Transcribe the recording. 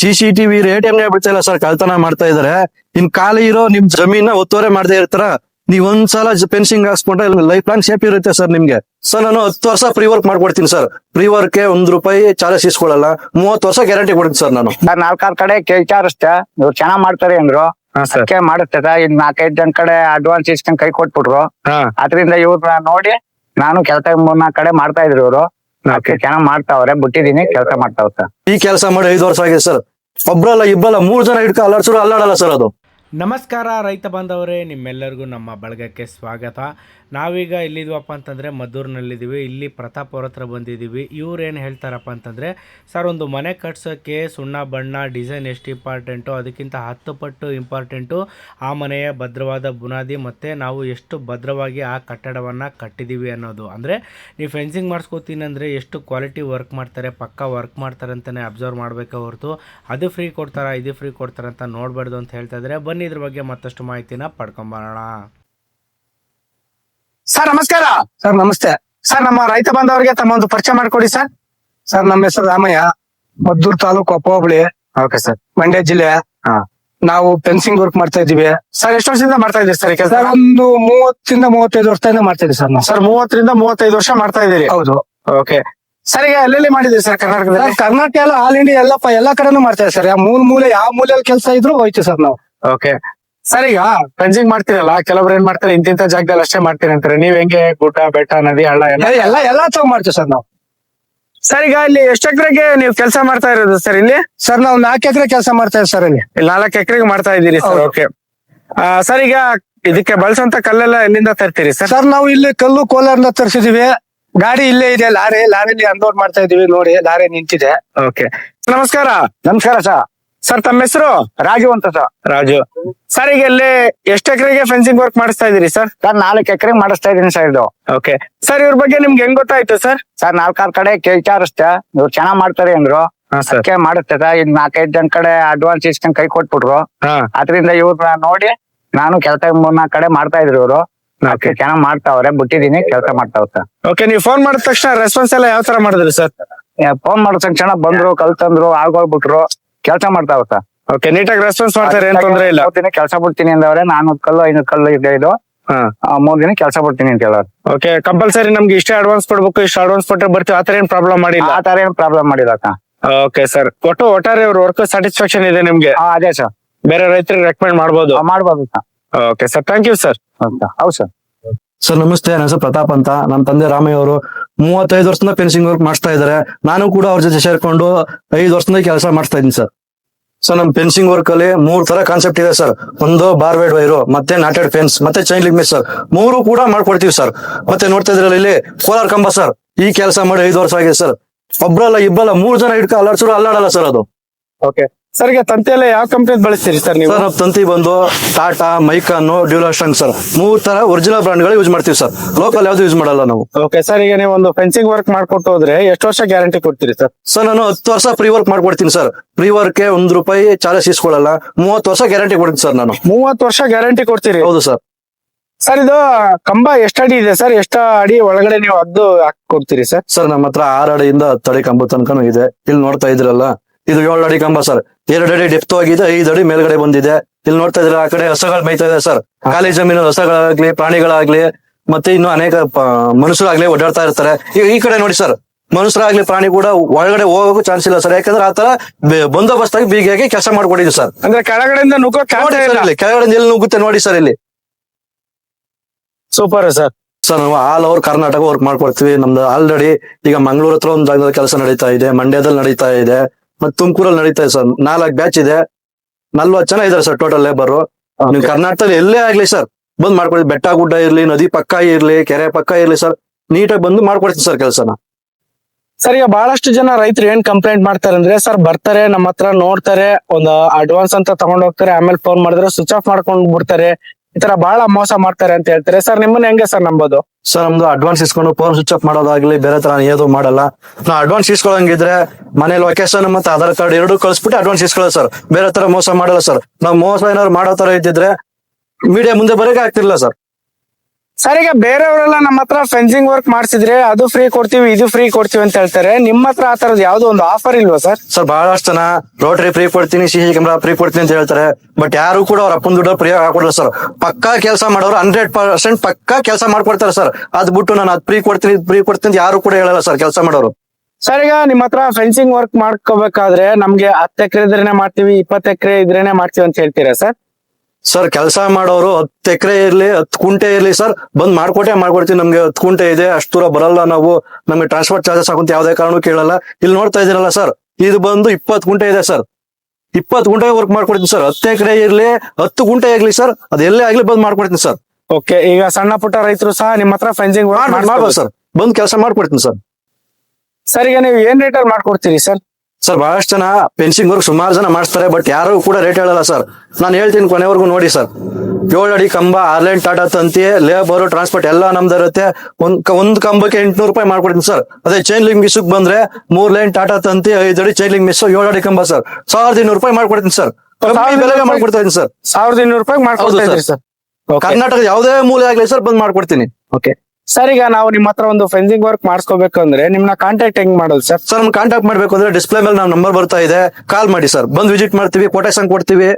C C TV rate ಏನೇ ಬಿಡ್ತಾ ಇಲ್ಲ ಸರ್? ಕಳ್ತನ ಮಾಡ್ತಾ ಇದಾರೆ ಇನ್ ಖಾಲಿ ಇರೋ ನಿಮ್ ಜಮೀನ ಒತ್ತುವರೆ ಮಾಡದೇ ಇರ್ತಾರ? ನೀವ್ ಒಂದ್ಸಲ ಪೆನ್ಸಿಂಗ್ ಹಾಕ್ಸ್ಕೊಂಡ್ರೆ ಲೈಫ್ ಲಾಂಗ್ ಸೇಫ್ ಇರುತ್ತೆ ಸರ್ ನಿಮ್ಗೆ. ಸರ್ ನಾನು ಹತ್ತು ವರ್ಷ ಫ್ರೀ ವರ್ಕ್ ಮಾಡ್ಕೊಡ್ತೀನಿ ಸರ್. ಫ್ರೀ ವರ್ಕ್ ಒಂದ್ ರೂಪಾಯಿ ಚಾರ್ಜಸ್ ಇಸ್ಕೊಳ್ಳಲ್ಲ. ಮೂವತ್ತು ವರ್ಷ ಗ್ಯಾರಂಟಿ ಕೊಡ್ತೀನಿ ಸರ್ ನಾನು. ಸರ್ ನಾಲ್ಕಾರು ಕಡೆ ವಿಚಾರಿಸ್ತೆ ಇವ್ರು ಚೆನ್ನಾಗ್ ಮಾಡ್ತಾರೆ ಅಂದ್ರು. ಅದಕ್ಕೆ ಮಾಡುತ್ತೆ ಸರ್. ಇನ್ ನಾಲ್ಕೈದು ಜನ ಕಡೆ ಅಡ್ವಾನ್ಸ್ ಇಸ್ಕೊಂಡ್ ಕೈ ಕೊಟ್ಬಿಟ್ರು. ಅದರಿಂದ ಇವ್ರನ್ನ ನೋಡಿ ನಾನು ಕೆಲಸ ಮೂರ್ನಾಲ್ಕು ಕಡೆ ಮಾಡ್ತಾ ಇದ್ರು ಇವರು. ಚೆನ್ನಾಗ್ ಮಾಡ್ತಾವ್ರೆ, ಬಿಟ್ಟಿದೀನಿ, ಕೆಲಸ ಮಾಡ್ತಾವ್ ಸರ್. ಈ ಕೆಲಸ ಮಾಡಿ ಐದು ವರ್ಷ ಆಗಿದೆ ಸರ್. ಒಬ್ರಲ್ಲ ಇಬ್ಬರಲ್ಲ ಮೂರ್ ಜನ ಹಿಡ್ಕ ಅಲ್ಲಾಡ್ಸೋರು ಅಲ್ಲಾಡಲ್ಲ ಸರ್ ಅದು. ನಮಸ್ಕಾರ ರೈತ ಬಾಂಧವರೇ, ನಿಮ್ಮೆಲ್ಲರಿಗೂ ನಮ್ಮ ಬಳಗಕ್ಕೆ ಸ್ವಾಗತ. ನಾವೀಗ ಎಲ್ಲಿದ್ವಪ್ಪ ಅಂತಂದರೆ ಮದ್ದೂರಿನಲ್ಲಿದ್ದೀವಿ. ಇಲ್ಲಿ ಪ್ರತಾಪ್ ಅವ್ರ ಹತ್ರ ಬಂದಿದ್ದೀವಿ. ಇವ್ರೇನು ಹೇಳ್ತಾರಪ್ಪ ಅಂತಂದರೆ, ಸರ್, ಒಂದು ಮನೆ ಕಟ್ಸೋಕ್ಕೆ ಸುಣ್ಣ, ಬಣ್ಣ, ಡಿಸೈನ್ ಎಷ್ಟು ಇಂಪಾರ್ಟೆಂಟು, ಅದಕ್ಕಿಂತ ಹತ್ತು ಪಟ್ಟು ಇಂಪಾರ್ಟೆಂಟು ಆ ಮನೆಯ ಭದ್ರವಾದ ಬುನಾದಿ ಮತ್ತು ನಾವು ಎಷ್ಟು ಭದ್ರವಾಗಿ ಆ ಕಟ್ಟಡವನ್ನು ಕಟ್ಟಿದ್ದೀವಿ ಅನ್ನೋದು. ಅಂದರೆ, ನೀವು ಫೆನ್ಸಿಂಗ್ ಮಾಡಿಸ್ಕೋತೀನಿ ಅಂದರೆ ಎಷ್ಟು ಕ್ವಾಲಿಟಿ ವರ್ಕ್ ಮಾಡ್ತಾರೆ, ಪಕ್ಕಾ ವರ್ಕ್ ಮಾಡ್ತಾರೆ ಅಂತಲೇ ಅಬ್ಸರ್ವ್ ಮಾಡಬೇಕೇ ಹೊರತು, ಅದು ಫ್ರೀ ಕೊಡ್ತಾರಾ, ಇದು ಫ್ರೀ ಕೊಡ್ತಾರ ಅಂತ ನೋಡಬಾರ್ದು ಅಂತ ಹೇಳ್ತಾ ಇದ್ದಾರೆ. ಬನ್ನಿ ಇದ್ರ ಬಗ್ಗೆ ಮತ್ತಷ್ಟು ಮಾಹಿತಿನ ಪಡ್ಕೊಂಬರೋಣ. ಸರ್ ನಮಸ್ಕಾರ. ಸರ್ ನಮಸ್ತೆ. ಸರ್ ನಮ್ಮ ರೈತ ಬಾಂಧವರಿಗೆ ತಮ್ಮ ಒಂದು ಪರಿಚಯ ಮಾಡ್ಕೊಡಿ ಸರ್. ಸರ್ ನಮ್ಮ ಹೆಸರು ರಾಮಯ್ಯ. ಮದ್ದೂರ್ ತಾಲೂಕು ಅಪ್ಪ ಹೋಬಳಿ. Okay sir. ಮಂಡ್ಯ ಜಿಲ್ಲೆ. ಹಾ. ನಾವು ಫೆನ್ಸಿಂಗ್ ವರ್ಕ್ ಮಾಡ್ತಾ ಇದೀವಿ ಸರ್ ಎಷ್ಟು ವರ್ಷದಿಂದ ಮಾಡ್ತಾ ಇದ್ದೀವಿ ಸರ್ ಸರ್ ಒಂದು ಮೂವತ್ತರಿಂದ ಮೂವತ್ತೈದು ವರ್ಷದಿಂದ ಮಾಡ್ತಾ ಇದೀವಿ ಸರ್ ನಾವು. ಸರ್ ಮೂವತ್ತರಿಂದ ಮೂವತ್ತೈದು ವರ್ಷ ಮಾಡ್ತಾ ಇದೀರಿ ಹೌದು. ಓಕೆ. ಸರ್ ಈಗ ಎಲ್ಲೆಲ್ಲಿ ಮಾಡಿದ್ದೀರಿ ಸರ್ ಕರ್ನಾಟಕದಲ್ಲಿ? ಕರ್ನಾಟಕ ಎಲ್ಲ ಆಲ್ ಇಂಡಿಯಾ ಎಲ್ಲ ಎಲ್ಲಾ ಕಡೆನೂ ಮಾಡ್ತಾ ಇದ್ದೀವಿ ಸರ್. ಯಾವ ಮೂಲ ಮೂಲೆ ಯಾವ ಮೂಲೆಯಲ್ಲಿ ಕೆಲಸ ಇದ್ರು ಹೋಯ್ತು ಸರ್ ನಾವು. ಓಕೆ ಸರ್ ಈಗ ಫೆನ್ಸಿಂಗ್ ಮಾಡ್ತೀರಲ್ಲ ಕೆಲವ್ರು ಏನ್ ಮಾಡ್ತಾರೆ ಇಂತಿಂತ ಜಾಗದಲ್ಲಿ ಅಷ್ಟೇ ಮಾಡ್ತೀರಿ ಅಂತಾರೆ. ನೀವ್ ಹೆಂಗೆ ಗುಡ್ಡ ಬೆಟ್ಟ ನದಿ ಹಳ್ಳ ಎಲ್ಲ? ಎಲ್ಲ- ಎಲ್ಲ ತಗೊಂಡ್ ಮಾಡ್ತೀವಿ ಸರ್ ನಾವು. ಸರ್ ಈಗ ಇಲ್ಲಿ ಎಷ್ಟು ಎಕರೆಗೆ ನೀವು ಕೆಲಸ ಮಾಡ್ತಾ ಇರೋದು ಸರ್ ಇಲ್ಲಿ? ಸರ್ ನಾವು ನಾಲ್ಕು ಎಕರೆ ಕೆಲಸ ಮಾಡ್ತಾ ಇದ್ದೀವಿ ಸರ್ ಇಲ್ಲಿ. ಇಲ್ಲಿ ನಾಲ್ಕು ಎಕರೆಗೆ ಮಾಡ್ತಾ ಇದ್ದೀರಿ ಸರ್. ಓಕೆ ಸರ್ ಈಗ ಇದಕ್ಕೆ ಬಳಸುವಂತ ಕಲ್ಲೆಲ್ಲ ಎಲ್ಲಿಂದ ತರ್ತೀರಿ ಸರ್? ಸರ್ ನಾವು ಇಲ್ಲಿ ಕಲ್ಲು ಕೋಲಾರಿಂದ ತರಿಸಿದೀವಿ. ಗಾಡಿ ಇಲ್ಲೇ ಇದೆ ಲಾರಿ ಲಾರಿಲಿ ಅನ್ಲೋಡ್ ಮಾಡ್ತಾ ಇದೀವಿ ನೋಡಿ ಲಾರಿ ನಿಂತಿದೆ. ಓಕೆ ನಮಸ್ಕಾರ. ನಮಸ್ಕಾರ ಸರ್. ಸರ್ ತಮ್ಮ ಹೆಸರು? ರಾಜು ಅಂತ ಸರ್. ರಾಜು. ಸರ್ ಈಗ ಇಲ್ಲಿ ಎಷ್ಟು ಎಕರೆಗೆ ಫೆನ್ಸಿಂಗ್ ವರ್ಕ್ ಮಾಡಿಸ್ತಾ ಇದೀರಿ ಸರ್? ಸರ್ ನಾಲ್ಕು ಎಕರೆ ಮಾಡಿಸ್ತಾ ಇದೀನಿ ಸರ್ ಇದು. ಓಕೆ ಸರ್ ಇವ್ರ ಬಗ್ಗೆ ನಿಮ್ಗೆ ಹೆಂಗ್ ಗೊತ್ತಾಯ್ತು ಸರ್? ಸರ್ ನಾಲ್ಕಾರು ಕಡೆ ವಿಚಾರಿಸ್ತೆ ಇವ್ರು ಚೆನ್ನಾಗ್ ಮಾಡ್ತಾರೆ ಅಂದ್ರು. ಹಾ ಸರ್. ಅದಕ್ಕೆ ಮಾಡುತ್ತೆ ಸರ್. ಈಗ ನಾಲ್ಕೈದು ಜನ ಕಡೆ ಅಡ್ವಾನ್ಸ್ ಇಸ್ಕೊಂಡ್ ಕೈ ಕೊಟ್ಬಿಟ್ರು. ಹಾ. ಅದರಿಂದ ಇವ್ರನ್ನ ನೋಡಿ ನಾನು ಕೆಲಸ ಮೂರ್ನಾಲ್ಕು ಕಡೆ ಮಾಡ್ತಾ ಇದ್ರು ಇವರು. ಓಕೆ ಚೆನ್ನಾಗ್ ಮಾಡ್ತಾವ್ರೆ. ಬಿಟ್ಟಿದೀನಿ ಕೆಲಸ ಮಾಡ್ತಾವ್ ಸರ್. ಓಕೆ ನೀವು ಫೋನ್ ಮಾಡಿದ ತಕ್ಷಣ ರೆಸ್ಪಾನ್ಸ್ ಎಲ್ಲ ಯಾವ ತರ ಮಾಡಿದ್ರಿ ಸರ್? ಫೋನ್ ಮಾಡಿದ ತಕ್ಷಣ ಬಂದ್ರು ಕಲ್ತಂದ್ರು ಆಗೋಗ್ಬಿಟ್ರು. ಕೆಲಸ ಮಾಡ್ತಾವ ಸರ್. ಓಕೆ ನೀಟಾಗಿ ರೆಸ್ಪಾನ್ಸ್ ಮಾಡ್ತಾರೆ ಏನ್ ತೊಂದ್ರೆ ಇಲ್ಲ. ಮೂರ್ ದಿನ ಕೆಲಸ ಬಿಡ್ತೀನಿ ಅಂದವ್ರೆ ನಾನೂರ್ ಕಲ್ಲು ಐನೂರು ಕಲ್ಲು ಇದೆ ಇದು. ಹಾ. ಆ, ಮೂರ್ ದಿನ ಕೆಲಸ ಬಿಡ್ತೀನಿ ಅಂತ ಹೇಳೋರು ಓಕೆ ಕಂಪಲ್ಸರಿ ನಮ್ಗೆ ಇಷ್ಟೇ ಅಡ್ವಾನ್ಸ್ ಕೊಡ್ಬೇಕು ಇಷ್ಟು ಅಡ್ವಾನ್ಸ್ ಕೊಟ್ಟರೆ ಬರ್ತೀವಿ ಆತರ ಏನ್ ಪ್ರಾಬ್ಲಮ್ ಮಾಡಿಲ್ಲ. ಆ ತರ ಏನ್ ಪ್ರಾಬ್ಲಮ್ ಮಾಡಿಲ್ಲ ಅಕ್ಕ ಓಕೆ ಸರ್ ಒಟ್ಟು ಒಟ್ಟಾರೆ ಅವ್ರ ವರ್ಕ್ ಸ್ಯಾಟಿಸ್ಫ್ಯಾಕ್ಷನ್ ಇದೆ ನಿಮ್ಗೆ? ಹಾ, ಅದೇ ಸರ್. ಬೇರೆ ರೈತರಿಗೆ ರೆಕಮೆಂಡ್ ಮಾಡ್ಬೋದು? ಮಾಡ್ಬೋದು sir. Okay sir thank you sir. ಹೌದು ಸರ್. ಸರ್, ನಮಸ್ತೆ. ನನ್ನ ಹೆಸರು ಪ್ರತಾಪ್ ಅಂತ. ನಮ್ಮ ತಂದೆ ರಾಮಯ್ಯ ಅವರು ಮೂವತ್ತೈದು ವರ್ಷದಿಂದ ಫೆನ್ಸಿಂಗ್ ವರ್ಕ್ ಮಾಡ್ತಾ ಇದ್ದಾರೆ. ನಾನು ಕೂಡ ಅವ್ರ ಜೊತೆ ಸೇರ್ಕೊಂಡು ಐದು ವರ್ಷದಿಂದ ಕೆಲಸ ಮಾಡ್ತಾ ಇದ್ದೀನಿ, ಸರ್. ಸರ್ ನಮ್ಮ ಫೆನ್ಸಿಂಗ್ ವರ್ಕ್ ಅಲ್ಲಿ ಮೂರ್ ತರ ಕಾನ್ಸೆಪ್ಟ್ ಇದೆ, ಸರ್. ಒಂದು ಬಾರ್ವೇಡ್ ವೈರು ಮತ್ತೆ ನಾಟೆಡ್ ಫೆನ್ಸ್ ಮತ್ತೆ ಚೈನ್ ಲಿಂಕ್ ಸರ್. ಮೂರು ಕೂಡ ಮಾಡ್ಕೊಡ್ತೀವಿ, ಸರ್. ಮತ್ತೆ ನೋಡ್ತಾ ಇದ್ರಲ್ಲ ಇಲ್ಲಿ, ಕೋಲಾರ ಕಂಬ, ಸರ್. ಈ ಕೆಲಸ ಮಾಡಿ ಐದು ವರ್ಷ ಆಗಿದೆ, ಸರ್. ಒಬ್ರಲ್ಲ ಇಬ್ಬರಲ್ಲ ಮೂರು ಜನ ಹಿಡ್ಕೊ ಅಲ್ಲಾಡ್ಸೋರು ಅಲ್ಲಾಡಲ್ಲ, ಸರ್ ಅದು. ಓಕೆ ಸರ್ ಈಗ ತಂತಿ ಎಲ್ಲ ಯಾವ ಕಂಪನಿ ಬಳಸ್ತೀರಿ ಸರ್ ನೀವು? ಸರ್ ನಾವು ತಂತಿ ಬಂದು ಟಾಟಾ ಮೈಕಾನ್ ಡ್ಯೂಲಾಸ್ಟಂಗ್ ಸರ್ ಮೂರ್ ತರ ಒರಿಜಿನಲ್ ಬ್ರಾಂಡ್ಗಳು ಯೂಸ್ ಮಾಡ್ತೀವಿ ಸರ್ ಲೋಕಲ್ ಯಾವ್ದು ಯೂಸ್ ಮಾಡಲ್ಲ ನಾವು. ಓಕೆ ಸರ್ ಈಗ ನೀವು ಒಂದು ಫೆನ್ಸಿಂಗ್ ವರ್ಕ್ ಮಾಡ್ಕೊಟ್ಟು ಹೋದ್ರೆ ಎಷ್ಟು ವರ್ಷ ಗ್ಯಾರಂಟಿ ಕೊಡ್ತೀರಿ ಸರ್ ಸರ್ ನಾನು ಹತ್ತು ವರ್ಷ ಪ್ರೀ ವರ್ಕ್ ಮಾಡ್ಕೊಡ್ತೀನಿ ಸರ್ ಫ್ರೀ ವರ್ಕ್ ಒಂದ್ ರೂಪಾಯಿ ಚಾರ್ಜ್ ಇಸ್ಕೊಳ್ಳಲ್ಲ. ಮೂವತ್ತು ವರ್ಷ ಗ್ಯಾರಂಟಿ ಕೊಡ್ತೀನಿ ಸರ್ ನಾನು. ಮೂವತ್ತು ವರ್ಷ ಗ್ಯಾರಂಟಿ ಕೊಡ್ತೀರಿ? ಹೌದು ಸರ್ ಸರ್ ಇದು ಕಂಬ ಎಷ್ಟು ಅಡಿ ಇದೆ ಸರ್ ಎಷ್ಟು ಅಡಿ ಒಳಗಡೆ ನೀವು ಅದ್ದು ಹಾಕಿ ಕೊಡ್ತೀರಿ ಸರ್ ಸರ್ ನಮ್ಮ ಹತ್ರ ಆರು ಅಡಿಯಿಂದ ಹತ್ತು ಅಡಿ ಕಂಬ ತನಕನೂ ಇದೆ. ಇಲ್ಲಿ ನೋಡ್ತಾ ಇದ್ರಲ್ಲ. ಇದು ಏಳು ಅಡಿ ಕಂಬ ಸರ್. ಎರಡು ಅಡಿ ಡೆಪ್ತ್ ಆಗಿದೆ ಐದು ಅಡಿ ಮೇಲ್ಗಡೆ ಬಂದಿದೆ. ಇಲ್ಲಿ ನೋಡ್ತಾ ಇದ್ರೆ ಆ ಕಡೆ ಹಸಗಳು ಮೇಯ್ತಾ ಇದೆ ಸರ್. ಖಾಲಿ ಜಮೀನು ಹಸಗಳಾಗ್ಲಿ ಪ್ರಾಣಿಗಳಾಗ್ಲಿ ಮತ್ತೆ ಇನ್ನು ಅನೇಕ ಮನುಷ್ಯರಾಗ್ಲಿ ಓಡಾಡ್ತಾ ಇರ್ತಾರೆ. ಈಗ ಈ ಕಡೆ ನೋಡಿ ಸರ್ ಮನುಷ್ಯರಾಗ್ಲಿ ಪ್ರಾಣಿ ಕೂಡ ಒಳಗಡೆ ಹೋಗೋಕು ಚಾನ್ಸ್ ಇಲ್ಲ ಸರ್. ಯಾಕಂದ್ರೆ ಆತರ ಬಂದೋಬಸ್ತ್ ಆಗಿ ಬೀಗಿಯಾಗಿ ಕೆಲಸ ಮಾಡ್ಕೊಂಡಿದ್ದೀವಿ ಸರ್. ಅಂದ್ರೆ ಕೆಳಗಡೆಯಿಂದ ನುಗ್ಗೋ ಕೆಳಗಡೆ ಎಲ್ಲಿ ನುಗ್ಗುತ್ತೆ ನೋಡಿ ಸರ್ ಇಲ್ಲಿ. Super sir. ಸರ್ ನಾವು ಆಲ್ ಓವರ್ ಕರ್ನಾಟಕ ವರ್ಕ್ ಮಾಡ್ಕೊಡ್ತೀವಿ ನಮ್ದು ಆಲ್ರೆಡಿ ಈಗ ಮಂಗಳೂರು ಹತ್ರ ಒಂದು ಜಾಗದಲ್ಲಿ ಕೆಲಸ ನಡೀತಾ ಇದೆ ಮಂಡ್ಯದಲ್ಲಿ ನಡೀತಾ ಇದೆ. ಮತ್ತೆ ತುಮಕೂರಲ್ಲಿ ನಡೀತಾ ಇದೆ ಸರ್. ನಾಲ್ಕು ಬ್ಯಾಚ್ ಇದೆ. ನಲ್ವತ್ತು ಜನ ಇದಾರೆ ಸರ್ ಟೋಟಲ್ ಲೇಬರ್ ನೀವು ಕರ್ನಾಟಕದಲ್ಲಿ ಎಲ್ಲೇ ಆಗ್ಲಿ ಸರ್ ಬಂದ್ ಮಾಡ್ಕೊಡಿ. ಬೆಟ್ಟ ಗುಡ್ಡ ಇರ್ಲಿ ನದಿ ಪಕ್ಕ ಇರ್ಲಿ ಕೆರೆ ಪಕ್ಕ ಇರ್ಲಿ ಸರ್ ನೀಟಾಗಿ ಬಂದು ಮಾಡ್ಕೊಡ್ತೀನಿ ಸರ್ ಕೆಲಸನ. ಸರ್ ಈಗ ಬಹಳಷ್ಟು ಜನ ರೈತರು ಏನ್ ಕಂಪ್ಲೇಂಟ್ ಮಾಡ್ತಾರೆ ಅಂದ್ರೆ ಸರ್ ಬರ್ತಾರೆ ನಮ್ಮ ಹತ್ರ ನೋಡ್ತಾರೆ ಒಂದು ಅಡ್ವಾನ್ಸ್ ಅಂತ ತಗೊಂಡ್ ಹೋಗ್ತಾರೆ ಆಮೇಲೆ ಫೋನ್ ಮಾಡಿದ್ರೆ ಸ್ವಿಚ್ ಆಫ್ ಮಾಡ್ಕೊಂಡು ಬಿಡ್ತಾರೆ ಈ ತರ ಬಹಳ ಮೋಸ ಮಾಡ್ತಾರೆ ಅಂತ ಹೇಳ್ತಾರೆ. ಸರ್ ನಿಮ್ಮನ್ನ ಹೆಂಗೆ ಸರ್ ನಂಬೋದು? ಸರ್ ನಮ್ದು ಅಡ್ವಾನ್ಸ್ ಇಸ್ಕೊಂಡು ಫೋನ್ ಸ್ವಿಚ್ ಆಫ್ ಮಾಡೋದಾಗ್ಲಿ, ಬೇರೆ ತರ ಏನು ಮಾಡಲ್ಲ. ನಾ ಅಡ್ವಾನ್ಸ್ ಇಸ್ಕೊಳಂಗಿದ್ರೆ ಮನೆ ಲೊಕೇಶನ್ ಮತ್ತೆ ಆಧಾರ್ ಕಾರ್ಡ್ ಎರಡು ಕಳಿಸ್ಬಿಟ್ಟು ಅಡ್ವಾನ್ಸ್ ಇಸ್ಕೊಳ್ಳೋ ಸರ್ ಬೇರೆ ತರ ಮೋಸ ಮಾಡಲ್ಲ ಸರ್ ನಾವು ಮೋಸ ಏನಾದ್ರು ಮಾಡೋ ತರ ಇದ್ದಿದ್ರೆ ಮೀಡಿಯಾ ಮುಂದೆ ಬರೋಕೆ ಆಗ್ತಿರ್ಲಿಲ್ಲ ಸರ್ ಸರ್ ಈಗ ಬೇರೆಯವರೆಲ್ಲ ನಮ್ಮ ಹತ್ರ ಫೆನ್ಸಿಂಗ್ ವರ್ಕ್ ಮಾಡ್ಸಿದ್ರೆ ಅದು ಫ್ರೀ ಕೊಡ್ತೀವಿ ಇದು ಫ್ರೀ ಕೊಡ್ತೀವಿ ಅಂತ ಹೇಳ್ತಾರೆ. ನಿಮ್ಮ ಹತ್ರ ಆ ತರದ್ ಯಾವ್ದೋ ಒಂದು ಆಫರ್ ಇಲ್ವಾ ಸರ್ ಸರ್ ಬಹಳಷ್ಟು ಜನ ರೋಟರಿ ಫ್ರೀ ಕೊಡ್ತೀನಿ ಸಿ ಸಿ ಕ್ಯಾಮ್ರಾ ಫ್ರೀ ಕೊಡ್ತೀನಿ ಅಂತ ಹೇಳ್ತಾರೆ. ಬಟ್ ಯಾರು ಕೂಡ ಅವ್ರ ಅಪ್ಪನ ದುಡ್ಡು ಫ್ರೀ ಹಾಕೊಡಲ್ಲ ಸರ್ ಪಕ್ಕಾ ಕೆಲಸ ಮಾಡೋರು ಹಂಡ್ರೆಡ್ ಪರ್ಸೆಂಟ್ ಪಕ್ಕಾ ಕೆಲಸ ಮಾಡ್ಕೊಡ್ತಾರೆ ಸರ್ ಅದ್ ಬಿಟ್ಟು ನಾನು ಅದ್ ಫ್ರೀ ಕೊಡ್ತೀನಿ ಫ್ರೀ ಕೊಡ್ತೀನಿ ಅಂತ ಯಾರು ಕೂಡ ಹೇಳಲ್ಲ ಸರ್ ಕೆಲಸ ಮಾಡೋರು. ಸರ್ ಈಗ ನಿಮ್ಮ ಹತ್ರ ಫೆನ್ಸಿಂಗ್ ವರ್ಕ್ ಮಾಡ್ಕೋಬೇಕಾದ್ರೆ ನಮ್ಗೆ ಹತ್ತು ಎಕರೆ ಇದ್ರೇನೆ ಮಾಡ್ತೀವಿ ಇಪ್ಪತ್ತು ಎಕರೆ ಇದ್ರೇನೆ ಮಾಡ್ತೀವಿ ಅಂತ ಹೇಳ್ತೀರಾ ಸರ್ ಸರ್ ಕೆಲಸ ಮಾಡೋರು ಹತ್ತು ಎಕರೆ ಇರ್ಲಿ ಹತ್ತು ಕುಂಟೆ ಇರ್ಲಿ ಸರ್ ಬಂದ್ ಮಾಡ್ಕೊಟ್ಟೆ ಮಾಡ್ಕೊಡ್ತೀವಿ ನಮ್ಗೆ ಹತ್ತು ಕುಂಟೆ ಇದೆ ಅಷ್ಟು ದೂರ ಬರಲ್ಲ ನಾವು. ನಮಗೆ ಟ್ರಾನ್ಸ್ಪೋರ್ಟ್ ಚಾರ್ಜಸ್ ಹಾಕುಂತ ಯಾವ್ದೇ ಕಾರಣಕ್ಕೂ ಕೇಳಲ್ಲ. ಇಲ್ಲಿ ನೋಡ್ತಾ ಇದೀರಲ್ಲ ಸರ್ ಇದು ಬಂದು ಇಪ್ಪತ್ತು ಗುಂಟೆ ಇದೆ ಸರ್ ಇಪ್ಪತ್ತು ಗುಂಟೆ ವರ್ಕ್ ಮಾಡ್ಕೊಡ್ತೀನಿ ಸರ್ ಹತ್ತು ಎಕರೆ ಇರ್ಲಿ ಹತ್ತು ಗುಂಟೆ ಆಗ್ಲಿ ಸರ್ ಅದೆಲ್ಲೇ ಆಗಲಿ ಆಗ್ಲಿ ಬಂದ್ ಮಾಡ್ಕೊಡ್ತೀನಿ ಸರ್ ಓಕೆ ಈಗ ಸಣ್ಣ ಪುಟ್ಟ ರೈತರು ಸಹ ನಿಮ್ಮ ಹತ್ರ ಫೆನ್ಸಿಂಗ್ ಮಾಡ್ಬೋದು ಸರ್ ಬಂದ್ ಕೆಲಸ ಮಾಡ್ಕೊಡ್ತೀನಿ ಸರ್ ಸರ್ ಈಗ ನೀವು ಏನ್ ರೇಟಲ್ಲಿ ಅಲ್ಲಿ ಮಾಡ್ಕೊಡ್ತೀರಿ ಸರ್ ಸರ್ ಬಹಳಷ್ಟು ಜನ ಫೆನ್ಸಿಂಗ್ ವರ್ಕ್ ಸುಮಾರು ಜನ ಮಾಡ್ತಾರೆ ಬಟ್ ಯಾರು ಕೂಡ ರೇಟ್ ಹೇಳಲ್ಲ ಸರ್. ನಾನು ಹೇಳ್ತೀನಿ ಕೊನೆವರೆಗೂ ನೋಡಿ ಸರ್. ಏಳು ಅಡಿ ಕಂಬ ಆರ್ಲೈನ್ ಟಾಟಾ ತಂತಿ ಲೇಬರ್ ಟ್ರಾನ್ಸ್ಪೋರ್ಟ್ ಎಲ್ಲ ನಮ್ದು ಇರುತ್ತೆ. ಒಂದ್ ಕಂಬಕ್ಕೆ ಎಂಟ್ನೂರು ರೂಪಾಯಿ ಮಾಡ್ಕೊಡ್ತೀನಿ ಸರ್. ಅದೇ ಚೈನ್ ಲಿಂಗ್ ಮಿಸ್ ಬಂದ್ರೆ ಮೂರ್ ಲೈನ್ ಟಾಟಾ ತಂತಿ ಐದು ಅಡಿ ಚೈನ್ ಲಿಂಗ್ ಮಿಸ್ ಏಳು ಅಡಿ ಕಂಬ ಸರ್. ಸಾವಿರದ ಇನ್ನೂರು ರೂಪಾಯಿ ಮಾಡ್ಕೊಡ್ತೀನಿ ಸರ್. ಬೆಲೆಗೆ ಮಾಡ್ಕೊಡ್ತಾ ಇದ್ದೀನಿ ಸರ್. ಸಾವಿರದ ಇನ್ನೂರು ರೂಪಾಯಿ ಮಾಡ್ಕೊಡ್ತಾ ಸರ್. ಕರ್ನಾಟಕದ ಯಾವುದೇ ಮೂಲೆ ಆಗ್ಲಿ ಸರ್ ಬಂದ್ ಮಾಡ್ಕೊಡ್ತೀನಿ. ಓಕೆ ಸರ್ ಈಗ ನಾವು ನಿಮ್ಮ ಹತ್ರ ಒಂದು ಫೆನ್ಸಿಂಗ್ ವರ್ಕ್ ಮಾಡಿಸ್ಕೋಬೇಕು ಅಂದ್ರೆ ನಿಮ್ನ ಕಾಂಟ್ಯಾಕ್ಟ್ ಹೆಂಗ್ ಮಾಡೋದು ಸರ್ ಸರ್ ಕಾಂಟ್ಯಾಕ್ಟ್ ಮಾಡ್ಬೇಕು ಅಂದ್ರೆ ಡಿಸ್ಪ್ಲೇ ಮೇಲೆ ನಾವು ನಂಬರ್ ಬರ್ತಾ ಇದೆ. ಕಾಲ್ ಮಾಡಿ ಸರ್ ಬಂದ್ ವಿಸಿಟ್ ಮಾಡ್ತೀವಿ ಕೊಟೇಶನ್ ಕೊಡ್ತೀವಿ.